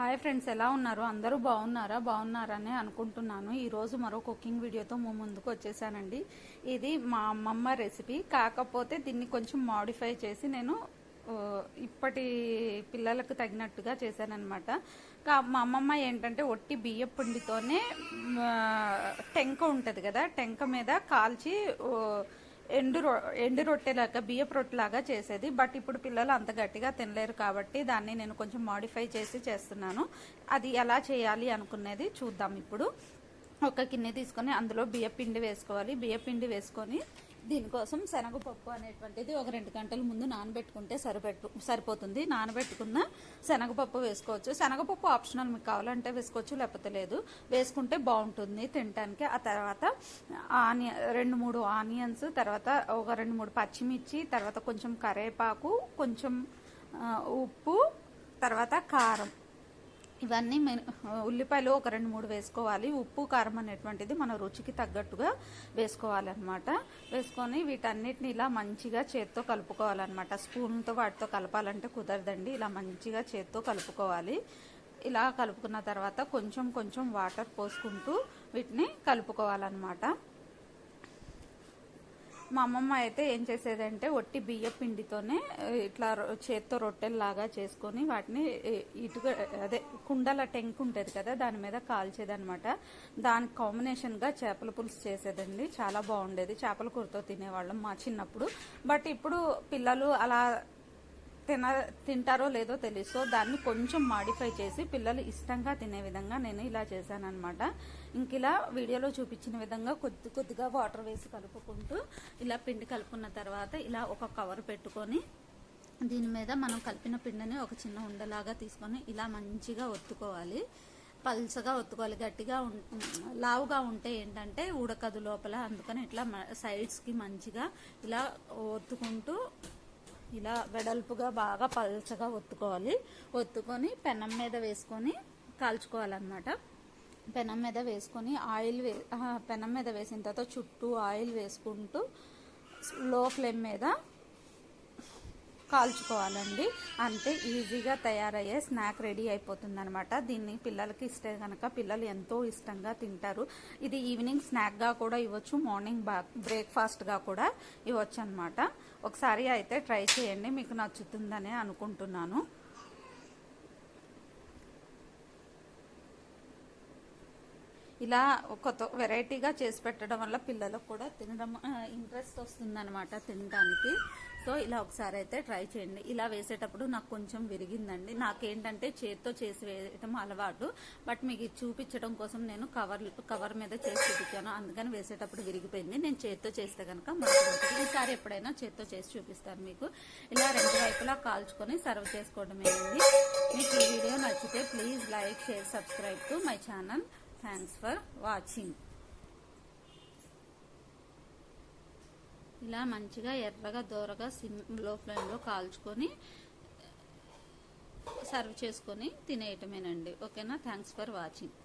Hi friends ఎలా ఉన్నారు? అందరూ బాగున్నారా? బాగున్నారని అనుకుంటున్నాను. ఈరోజు మరో కుకింగ్ వీడియోతో మేము ముందుకు వచ్చేసానండి. ఇది మా అమ్మమ్మ రెసిపీ. కాకపోతే దీన్ని కొంచెం మాడిఫై చేసి నేను ఇప్పటి పిల్లలకు తగినట్టుగా చేశానన్నమాట. కా- మా అమ్మమ్మ ఏంటంటే ఒట్టి బియ్య పిండితోనే టెంక ఉంటుంది కదా టెంక మీద కాల్చి ఎండు రొ ఎండు రొట్టెలాగా బియ్యపు రొట్టెలాగా చేసేది. బట్ ఇప్పుడు పిల్లలు అంత గట్టిగా తినలేరు కాబట్టి దాన్ని నేను కొంచెం మాడిఫై చేసి చేస్తున్నాను. అది ఎలా చేయాలి అనుకునేది చూద్దాం ఇప్పుడు. ఒక గిన్నె తీసుకొని అందులో బియ్యపిండి వేసుకోవాలి. బియ్యపిండి వేసుకొని దీనికోసం శనగపప్పు అనేటువంటిది ఒక రెండు గంటల ముందు నానబెట్టుకుంటే సరిపెట్టు సరిపోతుంది. నానబెట్టుకున్న శనగపప్పు వేసుకోవచ్చు. శనగపప్పు ఆప్షనల్ మీకు కావాలంటే వేసుకోవచ్చు లేకపోతే లేదు. వేసుకుంటే బాగుంటుంది తినడానికి ఆ తర్వాత ఆనియ రెండు మూడు ఆనియన్స్ తర్వాత ఒక రెండు మూడు పచ్చిమిర్చి తర్వాత కొంచెం కరేపాకు కొంచెం ఉప్పు తర్వాత కారం. ఇవన్నీ ఉల్లిపాయలు ఒక రెండు మూడు వేసుకోవాలి. ఉప్పు కారం అనేటువంటిది మన రుచికి తగ్గట్టుగా వేసుకోవాలన్నమాట. వేసుకొని వీటన్నిటిని ఇలా మంచిగా చేత్తో కలుపుకోవాలన్నమాట. స్పూన్తో వాటితో కలపాలంటే కుదరదండి. ఇలా మంచిగా చేత్తో కలుపుకోవాలి. ఇలా కలుపుకున్న తర్వాత కొంచెం కొంచెం వాటర్ పోసుకుంటూ వీటిని కలుపుకోవాలన్నమాట. మా అమ్మమ్మ అయితే ఏం చేసేదంటే ఒట్టి బియ్య పిండితోనే ఇట్లా రొ- చేత్తో రొట్టెల్లాగా చేసుకొని వాటిని ఇటుక అదే కుండల టెంక్ ఉంటుంది కదా దాని మీద కాల్చేదనమాట దానికి కాంబినేషన్గా చేపల పులుసు చేసేదండి. చాలా బాగుండేది. చేపల కూరతో తినేవాళ్ళం మా చిన్నప్పుడు. బట్ ఇప్పుడు పిల్లలు అలా తిన తింటారో లేదో తెలుసు సో దాన్ని కొంచెం మాడిఫై చేసి పిల్లలు ఇష్టంగా తినే విధంగా నేను ఇలా చేశానన్నమాట. ఇంక ఇలా వీడియోలో చూపించిన విధంగా కొద్ది కొద్దిగా వాటర్ వేసి కలుపుకుంటూ ఇలా పిండి కలుపుకున్న తర్వాత ఇలా ఒక కవర్ పెట్టుకొని దీని మీద మనం కలిపిన పిండిని ఒక చిన్న ఉండలాగా తీసుకొని ఇలా మంచిగా ఒత్తుకోవాలి. పల్చగా ఒత్తుకోవాలి. గట్టిగా లావుగా ఉంటే ఏంటంటే ఉడకదు లోపల. అందుకని ఇట్లా సైడ్స్కి మంచిగా ఇలా ఒత్తుకుంటూ ఇలా వెడల్పుగా బాగా పల్చగా ఒత్తుకోవాలి. ఒత్తుకొని పెనం మీద వేసుకొని కాల్చుకోవాలన్నమాట. పెనం మీద వేసుకొని ఆయిల్ వే పెనం మీద వేసిన తర్వాత చుట్టూ ఆయిల్ వేసుకుంటూ లో ఫ్లేమ్ మీద కాల్చుకోవాలండి. అంతే ఈజీగా తయారయ్యే స్నాక్ రెడీ అయిపోతుంది అనమాట దీన్ని పిల్లలకి ఇస్తే కనుక పిల్లలు ఎంతో ఇష్టంగా తింటారు. ఇది ఈవినింగ్ స్నాక్గా కూడా ఇవ్వచ్చు మార్నింగ్ బా బ్రేక్ఫాస్ట్గా కూడా ఇవ్వచ్చు అనమాట ఒకసారి అయితే ట్రై చేయండి మీకు నచ్చుతుందని అనుకుంటున్నాను. ఇలా కొత్త వెరైటీగా చేసి పెట్టడం వల్ల పిల్లలకు కూడా తినడం ఇంట్రెస్ట్ వస్తుందన్నమాట తినడానికి. సో ఇలా ఒకసారి అయితే ట్రై చేయండి. ఇలా వేసేటప్పుడు నాకు కొంచెం విరిగిందండి. నాకేంటంటే చేత్తో చేసి వేయటం అలవాటు. బట్ మీకు చూపించడం కోసం నేను కవర్ కవర్ మీద చేసి చూపించాను. అందుకని వేసేటప్పుడు విరిగిపోయింది. నేను చేత్తో చేస్తే కనుక మంచిగా ఈసారి ఎప్పుడైనా చేత్తో చేసి చూపిస్తాను మీకు. ఇలా రెండు వైపులా కాల్చుకొని సర్వ్ చేసుకోవడమేనండి. మీకు ఈ వీడియో నచ్చితే please like share subscribe to my channel thanks for watching ఇలా మంచిగా ఎర్రగా దూరగా సిమ్లో ఫ్లేమ్లో కాల్చుకొని సర్వ్ చేసుకొని తినేయటమేనండి. ఓకేనా? Thanks for watching